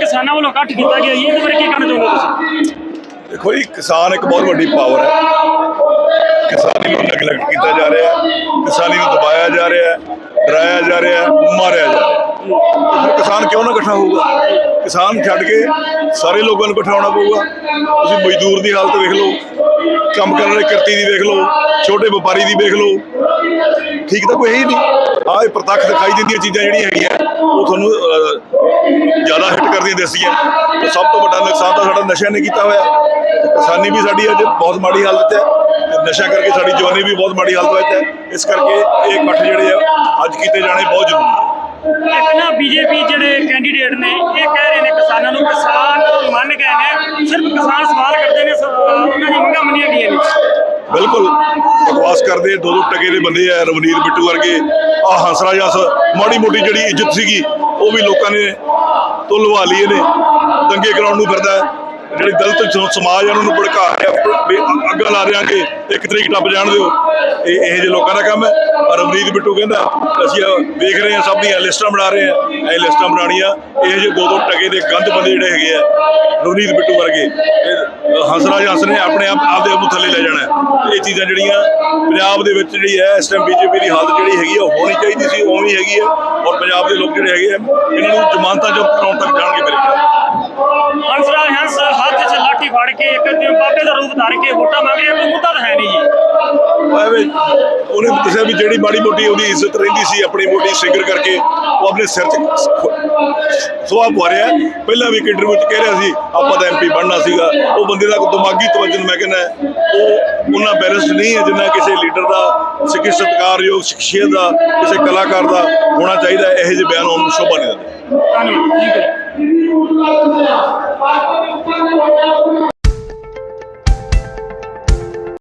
ਕਿਸਾਨਾਂ ਵੱਲੋਂ ਇਕੱਠ ਕੀਤਾ ਗਿਆ ਜੀ, ਇਹਦੇ ਬਾਰੇ ਕੀ ਕਹਿਣਾ ਚਾਹੁੰਦੇ ਹੋ ਤੁਸੀਂ? ਦੇਖੋ ਜੀ, ਕਿਸਾਨ ਇੱਕ ਬਹੁਤ ਵੱਡੀ ਪਾਵਰ ਹੈ। ਕਿਸਾਨੀ ਨੂੰ ਨਗਲੈਕਟ ਕੀਤਾ ਜਾ ਰਿਹਾ ਹੈ, ਕਿਸਾਨੀ ਨੂੰ ਦਬਾਇਆ ਜਾ ਰਿਹਾ ਹੈ, ਡਰਾਇਆ ਜਾ ਰਿਹਾ ਹੈ, ਮਾਰਿਆ ਜਾ ਰਿਹਾ ਹੈ। ਕਿਸਾਨ ਕਿਉਂ ਨਾ ਇਕੱਠਾ ਹੋਊਗਾ? ਕਿਸਾਨ ਛੱਡ ਕੇ ਸਾਰੇ ਲੋਕਾਂ ਨੂੰ ਇਕੱਠਾ ਹੋਣਾ ਪਊਗਾ। ਤੁਸੀਂ ਮਜ਼ਦੂਰ ਦੀ ਹਾਲਤ ਵੇਖ ਲਓ, ਕੰਮ ਕਰਨ ਵਾਲੇ ਕਿਰਤੀ ਦੀ ਵੇਖ ਲਓ, ਛੋਟੇ ਵਪਾਰੀ ਦੀ ਵੇਖ ਲਓ। ਠੀਕ ਤਾਂ ਕੋਈ ਹੈ ਹੀ ਨਹੀਂ। ਆਹ ਇਹ ਪ੍ਰਤੱਖ ਦਿਖਾਈ ਦਿੰਦੀਆਂ ਚੀਜ਼ਾਂ ਜਿਹੜੀਆਂ ਹੈਗੀਆਂ। ਉਹ ਤੁਹਾਨੂੰ ਜ਼ਿਆਦਾ ਹਿੱਟ ਕਰਦੀਆਂ ਦਿਸਦੀਆਂ ਤੇ ਸਭ ਤੋਂ ਵੱਡਾ ਨੁਕਸਾਨ ਤਾਂ ਸਾਡਾ ਨਸ਼ਿਆਂ ਨੇ ਕੀਤਾ ਹੋਇਆ। ਕਿਸਾਨੀ ਵੀ ਸਾਡੀ ਅੱਜ ਬਹੁਤ ਮਾੜੀ ਹਾਲਤ ਹੈ। ਤੇ ਨਸ਼ਾ ਕਰਕੇ ਸਾਡੀ ਜਵਾਨੀ ਵੀ ਬਹੁਤ ਮਾੜੀ ਹਾਲਤ ਵਿੱਚ ਹੈ। ਇਸ ਕਰਕੇ ਇਹ ਇਕੱਠ ਜਿਹੜੇ ਆ, ਅੱਜ ਕੀਤੇ ਜਾਣੇ ਬਹੁਤ ਜ਼ਰੂਰੀ ਹੈ। ਇੱਕ ਨਾ ਬੀਜੇਪੀ ਜਿਹੜੇ ਕੈਂਡੀਡੇਟ ਨੇ, ਇਹ ਕਹਿ ਰਹੇ ਨੇ ਕਿਸਾਨਾਂ ਨੂੰ ਕਿਸਾਨ ਮੰਨ ਗਏ ਨੇ। ਸਿਰਫ ਕਿਸਾਨ ਸਵਾਲ ਕਰਦੇ ਨੇ ਉਹਨਾਂ ਦੀ ਮੰਗਾਂ ਮੰਨੀਆਂ ਗਈਆਂ ਨੇ। ਬਿਲਕੁਲ ਬਕਵਾਸ ਕਰਦੇ ਦੋ ਦੋ ਟਕੇ ਦੇ ਬੰਦੇ ਆ ਰਵਨੀਤ ਬਿੱਟੂ ਵਰਗੇ ਆ ਹੰਸਰਾ ਜਸ ਮਾੜੀ ਮੋਟੀ ਜਿਹੜੀ ਇੱਜ਼ਤ ਸੀਗੀ ਉਹ ਵੀ ਲੋਕਾਂ ਨੇ ਤੋਂ ਲਵਾ ਲਈ ਇਹਨੇ ਦੰਗੇ ਕਰਾਉਣ ਨੂੰ ਫਿਰਦਾ ਹੈ। ਜਿਹੜੀ ਦਲਿਤ ਸਮਾਜ ਆ, ਉਹਨਾਂ ਨੂੰ ਭੜਕਾ ਰਿਹਾ ਲਾ ਰਿਆਂਗੇ ਇੱਕ ਤਰੀਕ ਟੱਪ ਜਾਣ ਦਿਓ। ਇਹ ਇਹ ਜਿਹੇ ਲੋਕਾਂ ਦਾ ਕੰਮ ਹੈ। ਪਰ ਰਵਨੀਤ ਬਿੱਟੂ ਕਹਿੰਦਾ, ਅਸੀਂ ਵੇਖ ਰਹੇ ਹਾਂ, ਸਭ ਦੀਆਂ ਲਿਸਟਾਂ ਬਣਾ ਰਹੇ ਹਾਂ। ਇਹ ਲਿਸਟਾਂ ਬਣਾਉਣੀਆਂ, ਇਹ ਜਿਹੇ ਦੋ ਦੋ ਟਕੇ ਦੇ ਗੰਦ ਬੰਦੇ ਜਿਹੜੇ ਹੈਗੇ ਆ, ਰਵਨੀਤ ਬਿੱਟੂ ਵਰਗੇ। ਇਹ ਹੰਸਰਾਜ ਹੰਸ ਨੇ ਆਪਣੇ ਆਪ, ਆਪਦੇ ਆਪ ਨੂੰ ਥੱਲੇ ਲੈ ਜਾਣਾ ਇਹ ਚੀਜ਼ਾਂ ਜਿਹੜੀਆਂ ਪੰਜਾਬ ਦੇ ਵਿੱਚ ਜਿਹੜੀ ਹੈ, ਇਸ ਟਾਈਮ ਬੀਜੇਪੀ ਦੀ ਹਾਲਤ ਜਿਹੜੀ ਹੈਗੀ ਆ, ਉਹ ਹੋਣੀ ਚਾਹੀਦੀ ਸੀ ਉਵੇਂ ਹੀ ਹੈਗੀ ਆ। ਔਰ ਪੰਜਾਬ ਦੇ ਲੋਕ ਜਿਹੜੇ ਹੈਗੇ ਆ, ਇਹਨਾਂ ਨੂੰ ਜ਼ਮਾਨਤਾਂ ਜੋ ਕਰਾਉਣ ਤੱਕ ਜਾਣਗੇ ਮੇਰੇ ਖਿਆਲ ਹੰਸਰਾਜ ਹੰਸ ਹੱਥ 'ਚ ਲਾਠੀ ਫੜ ਕੇ ਇੱਕ ਜਿਵੇਂ ਬਾਬੇ ਦਾ ਰੂਪ ਧਾਰ ਕੇ ਵੋਟਾਂ ਮੰਗ ਰਿਹਾ ਕੋਈ ਮੁੱਦਾ ਤਾਂ ਹੈ ਨਹੀਂ। ਜੀ ਐਵੇਂ ਉਹਨੇ ਦੱਸਿਆ ਵੀ ਜਿਹੜੀ ਮਾੜੀ ਮੋਟੀ ਉਹਦੀ ਇੱਜ਼ਤ ਰਹਿੰਦੀ ਸੀ ਆਪਣੀ ਮੋਟੀ ਸਿੰਗਰ ਕਰਕੇ ਉਹ ਆਪਣੇ ਸਿਰ 'ਚ ਸੁਆਹ ਪੁਆਰਿਆ ਪਹਿਲਾਂ ਵੀ ਇੱਕ ਇੰਟਰਵਿਊ 'ਚ ਕਹਿ ਰਿਹਾ ਸੀ ਆਪਾਂ ਤਾਂ ਐਮਪੀ ਬਣਨਾ ਸੀਗਾ। ਉਹ ਬੰਦੇ ਦਾ ਦਿਮਾਗੀ ਤਵੱਜਨ ਮੈਂ ਕਹਿੰਦਾ ਉਹ ਉਹਨਾਂ ਬੈਲੈਂਸਡ ਨਹੀਂ ਹੈ ਜਿੰਨਾ ਕਿਸੇ ਲੀਡਰ ਦਾ ਸਿੱਖੀ ਸਤਿਕਾਰਯੋਗ ਸ਼ਖਸੀਅਤ ਦਾ ਕਿਸੇ ਕਲਾਕਾਰ ਦਾ ਹੋਣਾ ਚਾਹੀਦਾ। ਇਹੋ ਜਿਹੇ ਬਿਆਨ ਉਹਨੂੰ ਸ਼ੋਭਾ ਨਹੀਂ ਦਿੰਦੇ। ਧੰਨਵਾਦ ਠੀਕ ਹੈ।